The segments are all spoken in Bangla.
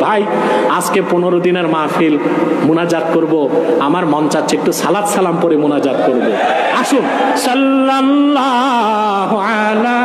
ভাই, আজকে পনেরো দিনের মাহফিল মোনাজাত করব। আমার মন চাচ্ছে একটু সালাদ সালাম পরে মোনাজাত করব। আসুন। সাল্লাল্লাহু আলা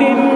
Martin.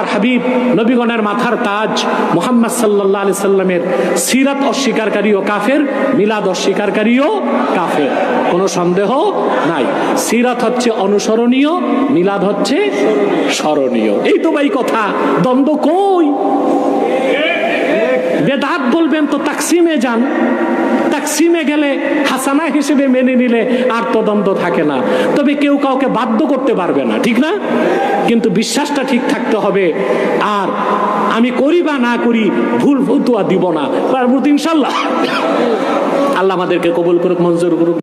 আল্লাহর হাবিব, নবীগণের মাথার তাজ, মোহাম্মদ সাল্লাহ আলি সাল্লামের সিরাত অস্বীকারী ও কাফের, মিলাদ অস্বীকারী ও কাফের। কোনো সন্দেহ নাই। সিরাত হচ্ছে অনুসরণীয়, মিলাদ হচ্ছে স্মরণীয়। এই তো ভাই কথা, দ্বন্দ্ব কই? বেদাত বলবেন তো তাকসিমে যান। তাকসিমে গেলে হাসানা হিসেবে মেনে নিলে আর তদন্ত থাকে না। তবে কেউ কাউকে বাধ্য করতে পারবে না, ঠিক না? কিন্তু বিশ্বাসটা ঠিক থাকতে হবে। আর আমি করি বা না করি ভুল ভুতুয়া দিব না। পারব ইনশাল্লাহ। আল্লাহ আমাদেরকে কবুল করুক, মঞ্জুর করুক।